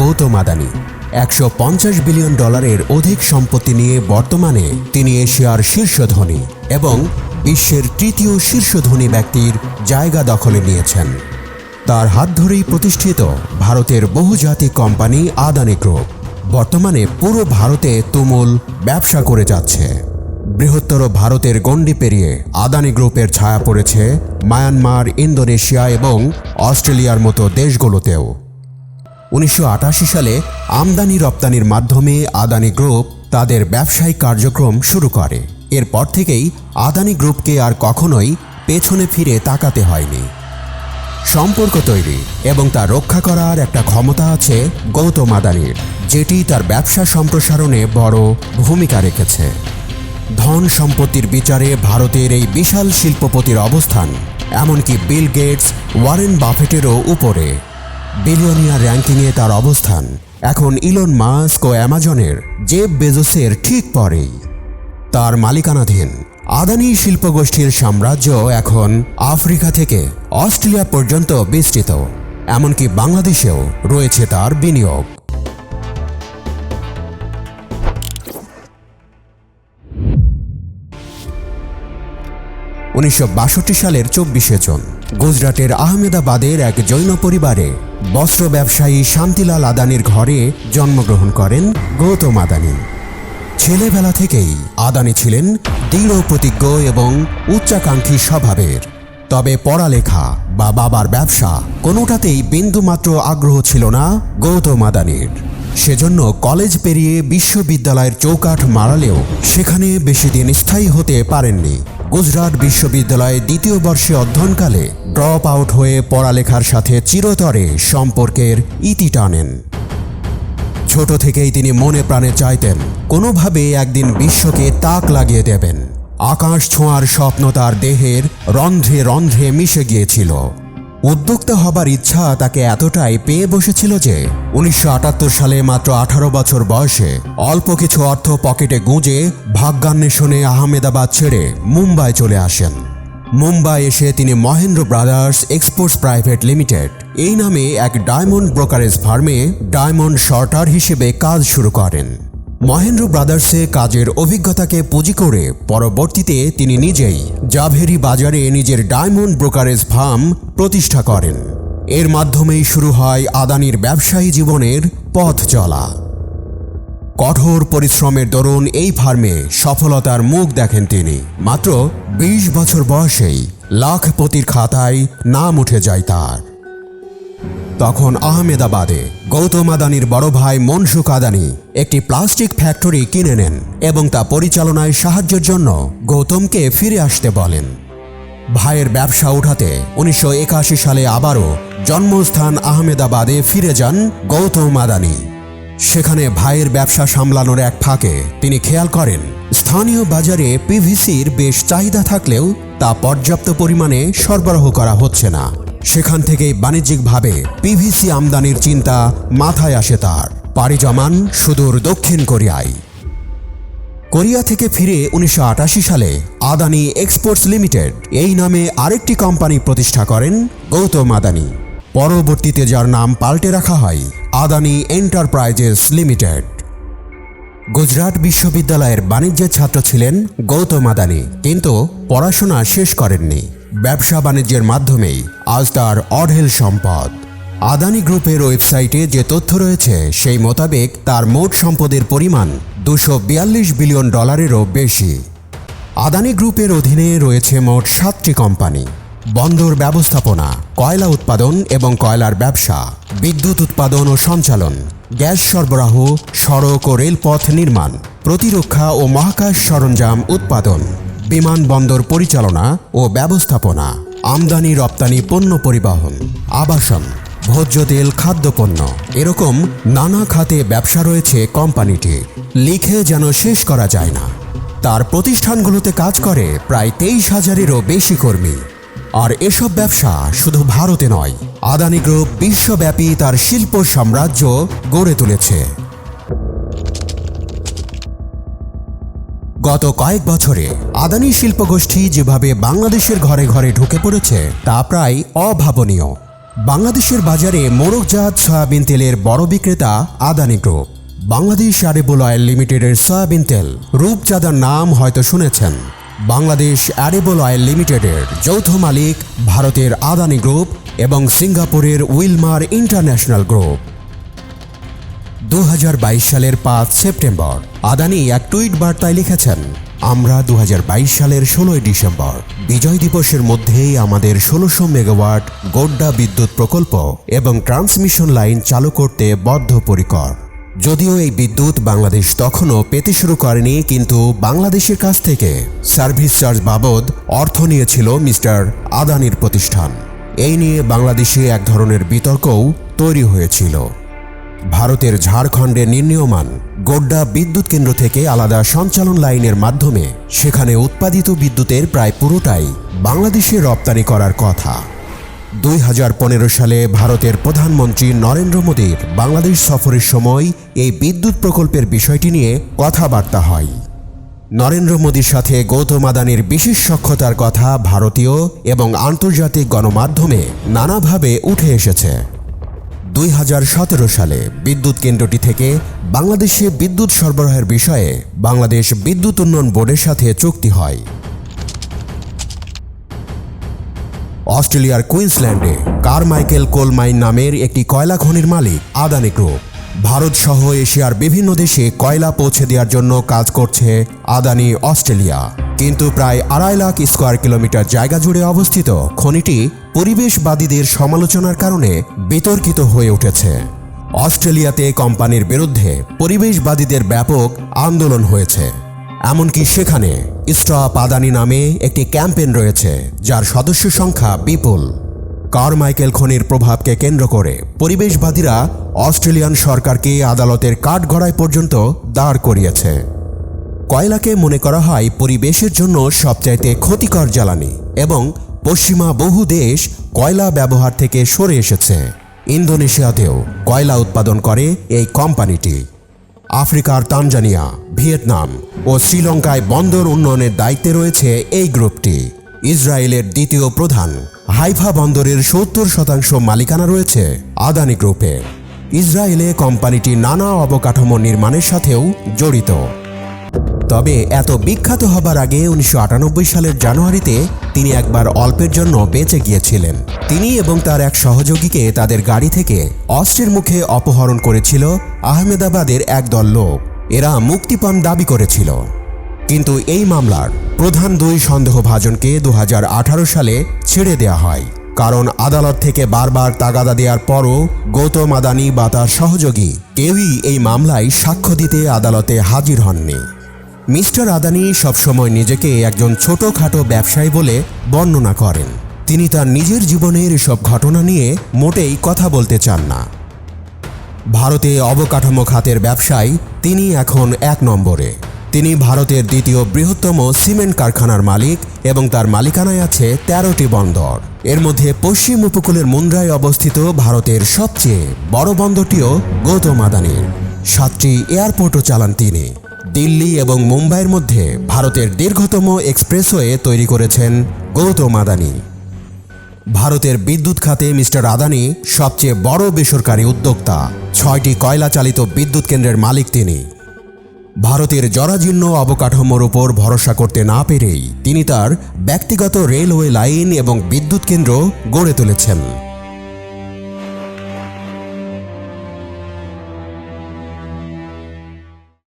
গৌতম আদানি। একশো পঞ্চাশ বিলিয়ন ডলারের অধিক সম্পত্তি নিয়ে বর্তমানে তিনি এশিয়ার শীর্ষ ধনী এবং বিশ্বের তৃতীয় শীর্ষ ধনী ব্যক্তির জায়গা দখলে নিয়েছেন। তার হাত ধরেই প্রতিষ্ঠিত ভারতের বহুজাতিক কোম্পানি আদানি গ্রুপ। বর্তমানে পুরো ভারতে তুমুল ব্যবসা করে যাচ্ছে। বৃহত্তর ভারতের গণ্ডি পেরিয়ে আদানি গ্রুপের ছায়া পড়েছে মায়ানমার, ইন্দোনেশিয়া এবং অস্ট্রেলিয়ার মতো দেশগুলোতেও। উনিশশো আটাশি সালে আমদানি রপ্তানির মাধ্যমে আদানি গ্রুপ তাদের ব্যবসায়িক কার্যক্রম শুরু করে। এরপর থেকেই আদানি গ্রুপকে আর কখনোই পেছনে ফিরে তাকাতে হয়নি। সম্পর্ক তৈরি এবং তা রক্ষা করার একটা ক্ষমতা আছে গৌতম আদানির, যেটি তার ব্যবসা সম্প্রসারণে বড় ভূমিকা রেখেছে। ধন সম্পত্তির বিচারে ভারতের এই বিশাল শিল্পপতির অবস্থান, এমনকি বিল গেটস, ওয়ারেন বাফেটেরও উপরে। বিলিয়নিয়ার র্যাঙ্কিংয়ে তার অবস্থান। এখন ইলন মাস্ক ও অ্যামাজনের জেব বেজোসের ঠিক পরেই। তার মালিকানাধীন আদানি শিল্পগোষ্ঠীর সাম্রাজ্য এখন আফ্রিকা থেকে অস্ট্রেলিয়া পর্যন্ত বিস্তৃত। এমনকি বাংলাদেশেও রয়েছে তার বিনিয়োগ। উনিশশো বাষট্টি সালের চব্বিশে জুন, গুজরাটের আহমেদাবাদের এক জৈন পরিবারে বস্ত্র ব্যবসায়ী শান্তিলাল আদানির ঘরে জন্মগ্রহণ করেন গৌতম আদানি। ছেলেবেলা থেকেই আদানি ছিলেন দৃঢ় প্রতিজ্ঞ এবং উচ্চাকাঙ্ক্ষী স্বভাবের। তবে পড়ালেখা বা বাবার ব্যবসা কোনোটাতেই বিন্দুমাত্র আগ্রহ ছিল না গৌতম আদানির। সেজন্য কলেজ পেরিয়ে বিশ্ববিদ্যালয়ের চৌকাঠ মারালেও সেখানে বেশি দিন স্থায়ী হতে পারেননি। গুজরাট বিশ্ববিদ্যালয়ে দ্বিতীয় বর্ষে অধ্যয়নকালে ড্রপ আউট হয়ে পড়ালেখার সাথে চিরতরে সম্পর্কের ইতি টানেন। ছোট থেকেই তিনি মনে প্রাণে চাইতেন, কোনোভাবে একদিন বিশ্বকে তাক লাগিয়ে দেবেন। আকাশ ছোঁয়ার স্বপ্ন তার দেহের রন্ধ্রে রন্ধ্রে মিশে গিয়েছিল। উদ্যোক্তা হবার ইচ্ছা তাকে এতটাই পেয়ে বসেছিল যে উনিশশো আটাত্তর সালে মাত্র আঠারো বছর বয়সে অল্প কিছু অর্থ পকেটে গুঁজে ভাগ্যান্বেষণে আহমেদাবাদ ছেড়ে মুম্বাই চলে আসেন। মুম্বাই এসে তিনি Mahendra brothers exports private limited এই নামে এক ডায়মন্ড ব্রোকারেজ ফার্মে ডায়মন্ড শর্টার হিসেবে কাজ শুরু করেন। মহেন্দ্র ব্রাদার্সে কাজের অভিজ্ঞতাকে পুঁজি করে পরবর্তীতে তিনি নিজেই জাভেরি বাজারে নিজের ডায়মন্ড ব্রোকারেজ ফার্ম প্রতিষ্ঠা করেন। এর মাধ্যমেই শুরু হয় আদানির ব্যবসায়ী জীবনের পথ চলা। কঠোর পরিশ্রমের দরুন এই ফার্মে সফলতার মুখ দেখেন তিনি। মাত্র ২০ বছর বয়সেই লাখপতির খাতায় নাম উঠে যায় তার। তখন আহমেদাবাদে গৌতম আদানির বড় ভাই মনসুখ আদানি একটি প্লাস্টিক ফ্যাক্টরি কিনে নেন এবং তা পরিচালনায় সাহায্যের জন্য গৌতমকে ফিরে আসতে বলেন। ভাইয়ের ব্যবসা উঠাতে উনিশশো একাশি সালে আবারও জন্মস্থান আহমেদাবাদে ফিরে যান গৌতম আদানি। সেখানে ভাইয়ের ব্যবসা সামলানোর এক ফাঁকে তিনি খেয়াল করেন, স্থানীয় বাজারে পিভিসির বেশ চাহিদা থাকলেও তা পর্যাপ্ত পরিমাণে সরবরাহ করা হচ্ছে না। সেখান থেকেই বাণিজ্যিকভাবে পিভিসি আমদানির চিন্তা মাথায় আসে তার। পাড়ি জমান সুদূর দক্ষিণ কোরিয়ায়। কোরিয়া থেকে ফিরে উনিশশো আটাশি সালে আদানি এক্সপোর্টস লিমিটেড এই নামে আরেকটি কোম্পানি প্রতিষ্ঠা করেন, গৌতম আদানি। পরবর্তীতে যার নাম পাল্টে রাখা হয়, আদানি এন্টারপ্রাইজেস লিমিটেড। গুজরাট বিশ্ববিদ্যালয়ের বাণিজ্যের ছাত্র ছিলেন গৌতম আদানি, কিন্তু পড়াশোনা শেষ করেননি। ব্যবসা বাণিজ্যের মাধ্যমেই আজ তার অঢেল সম্পদ। আদানি গ্রুপের ওয়েবসাইটে যে তথ্য রয়েছে, সেই মোতাবেক তার মোট সম্পদের পরিমাণ দুশো বিলিয়ন ডলারেরও বেশি। আদানি গ্রুপের অধীনে রয়েছে মোট সাতটি কোম্পানি। বন্দর ব্যবস্থাপনা, কয়লা উৎপাদন এবং কয়লার ব্যবসা, বিদ্যুৎ উৎপাদন ও সঞ্চালন, গ্যাস সরবরাহ, সড়ক ও রেলপথ নির্মাণ, প্রতিরক্ষা ও মহাকাশ সরঞ্জাম উৎপাদন। বিমানবন্দর পরিচালনা ও ব্যবস্থাপনা, আমদানি রপ্তানি পণ্য পরিবহন, আবাসন, ভোজ্য তেল, খাদ্যপণ্য, এরকম নানা খাতে ব্যবসা রয়েছে কোম্পানিটি লিখে যেন শেষ করা যায় না। তার প্রতিষ্ঠানগুলোতে কাজ করে প্রায় তেইশ হাজারেরও বেশি কর্মী। আর এসব ব্যবসা শুধু ভারতে নয়, আদানি গ্রুপ বিশ্বব্যাপী তার শিল্প সাম্রাজ্য গড়ে তুলেছে। গত কয়েক বছরে আদানি শিল্পগোষ্ঠী যেভাবে বাংলাদেশের ঘরে ঘরে ঢুকে পড়েছে, তা প্রায় অভাবনীয়। বাংলাদেশের বাজারে মোড়কজাত সয়াবিন তেলের বড় বিক্রেতা Adani group. Bangladesh edible oil লিমিটেডের সয়াবিন তেল রূপচাঁদার নাম হয়তো শুনেছেন। বাংলাদেশ অ্যারেবল অয়েল লিমিটেডের যৌথ মালিক, ভারতের আদানি গ্রুপ এবং সিঙ্গাপুরের উইলমার ইন্টারন্যাশনাল গ্রুপ। দু হাজার বাইশ সালের পাঁচ সেপ্টেম্বর। আদানি এক টুইট বার্তায় লিখেছেন, আমরা দু হাজার বাইশ সালের ষোলোই ডিসেম্বর। বিজয় দিবসের মধ্যেই আমাদের ষোলোশো মেগাওয়াট গোড্ডা বিদ্যুৎ প্রকল্প এবং ট্রান্সমিশন লাইন চালু করতে বদ্ধপরিকর। যদিও এই বিদ্যুৎ বাংলাদেশ তখনও পেতে শুরু করেনি, কিন্তু বাংলাদেশের কাছ থেকে সার্ভিস চার্জ বাবদ অর্থ নিয়েছিল মিস্টার আদানির প্রতিষ্ঠান। এই নিয়ে বাংলাদেশে এক ধরনের বিতর্কও তৈরি হয়েছিল। ভারতের ঝাড়খণ্ডে নির্ণীয়মান গোড্ডা বিদ্যুৎ কেন্দ্র থেকে আলাদা সঞ্চালন লাইনের মাধ্যমে সেখানে উৎপাদিত বিদ্যুতের প্রায় পুরোটাই বাংলাদেশে রপ্তানি করার কথা। দুই হাজার পনেরো সালে ভারতের প্রধানমন্ত্রী নরেন্দ্র মোদীর বাংলাদেশ সফরের সময় এই বিদ্যুৎ প্রকল্পের বিষয়টি নিয়ে কথাবার্তা হয়। নরেন্দ্র মোদীর সাথে গৌতম আদানির বিশেষ সক্ষতার কথা ভারতীয় এবং আন্তর্জাতিক গণমাধ্যমে নানাভাবে উঠে এসেছে। দুই হাজার সতেরো সালে বিদ্যুৎ কেন্দ্রটি থেকে বাংলাদেশে বিদ্যুৎ সরবরাহের বিষয়ে বাংলাদেশ বিদ্যুৎ উন্নয়ন বোর্ডের সাথে চুক্তি হয়। অস্ট্রেলিয়ার কুইন্সল্যান্ডে কারমাইকেল কোল মাইন নামের একটি কয়লা খনির মালিক আদানি গ্রুপ। ভারত সহ এশিয়ার বিভিন্ন দেশে কয়লা পৌঁছে দেওয়ার জন্য কাজ করছে আদানি অস্ট্রেলিয়া। কিন্তু প্রায় আড়াই লাখ স্কোয়ার কিলোমিটার জায়গা জুড়ে অবস্থিত, খনিটি পরিবেশবাদীদের সমালোচনার কারণে বিতর্কিত হয়ে উঠেছে। অস্ট্রেলিয়াতে কোম্পানির বিরুদ্ধে পরিবেশবাদীদের ব্যাপক আন্দোলন হয়েছে। এমনকি সেখানে স্টপ আদানি নামে একটি ক্যাম্পেইন রয়েছে, যার সদস্য সংখ্যা বিপুল। কারমাইকেল খনির প্রভাবকে কেন্দ্র করে পরিবেশবাদীরা অস্ট্রেলিয়ান সরকারকে আদালতের কাঠগড়ায় পর্যন্ত দাঁড় করিয়েছে। কয়লাকে মনে করা হয় পরিবেশের জন্য সবচাইতে ক্ষতিকর জ্বালানি এবং পশ্চিমা বহু দেশ কয়লা ব্যবহার থেকে সরে এসেছে। ইন্দোনেশিয়াতেও কয়লা উৎপাদন করে এই কোম্পানিটি। আফ্রিকার তানজানিয়া, ভিয়েতনাম ও শ্রীলঙ্কায় বন্দর উন্নয়নের দায়িত্বে রয়েছে এই গ্রুপটি। ইসরায়েলের দ্বিতীয় প্রধান হাইফা বন্দরের সত্তর শতাংশ মালিকানা রয়েছে আদানি গ্রুপে। ইসরায়েলে কোম্পানিটি নানা অবকাঠামো নির্মাণের সাথেও জড়িত। তবে এত বিখ্যাত হবার আগে উনিশশো আটানব্বই সালের জানুয়ারিতে তিনি একবার অল্পের জন্য বেঁচে গিয়েছিলেন। তিনি এবং তার এক সহযোগীকে তাদের গাড়ি থেকে অস্ত্রের মুখে অপহরণ করেছিল আহমেদাবাদের একদল লোক। এরা মুক্তিপণ দাবি করেছিল। কিন্তু এই মামলার প্রধান দুই সন্দেহভাজনকে দু হাজার আঠারো সালে ছেড়ে দেয়া হয়। কারণ আদালত থেকে বারবার তাগাদা দেওয়ার পরও গৌতম আদানি বা তার সহযোগী কেউই এই মামলায় সাক্ষ্য দিতে আদালতে হাজির হননি। মিস্টার আদানি সবসময় নিজেকে একজন ছোটখাটো ব্যবসায়ী বলে বর্ণনা করেন। তিনি তার নিজের জীবনের এসব ঘটনা নিয়ে মোটেই কথা বলতে চান না। ভারতে অবকাঠামো খাতের ব্যবসায় তিনি এখন এক নম্বরে। তিনি ভারতের দ্বিতীয় বৃহত্তম সিমেন্ট কারখানার মালিক এবং তার মালিকানায় আছে তেরোটি বন্দর। এর মধ্যে পশ্চিম উপকূলের মুন্দ্রায় অবস্থিত ভারতের সবচেয়ে বড় বন্দরটিও গৌতম আদানির। সাতটি এয়ারপোর্টও চালান তিনি। দিল্লি এবং মুম্বাইয়ের মধ্যে ভারতের দীর্ঘতম এক্সপ্রেসওয়ে তৈরি করেছেন গৌতম আদানি। ভারতের বিদ্যুৎ খাতে মিস্টার আদানি সবচেয়ে বড় বেসরকারি উদ্যোক্তা। ছয়টি কয়লা চালিত বিদ্যুৎ কেন্দ্রের মালিক তিনি। ভারতের জরাজীর্ণ অবকাঠামোর ওপর ভরসা করতে না পেরেই তিনি তার ব্যক্তিগত রেলওয়ে লাইন এবং বিদ্যুৎ কেন্দ্র গড়ে তুলেছেন।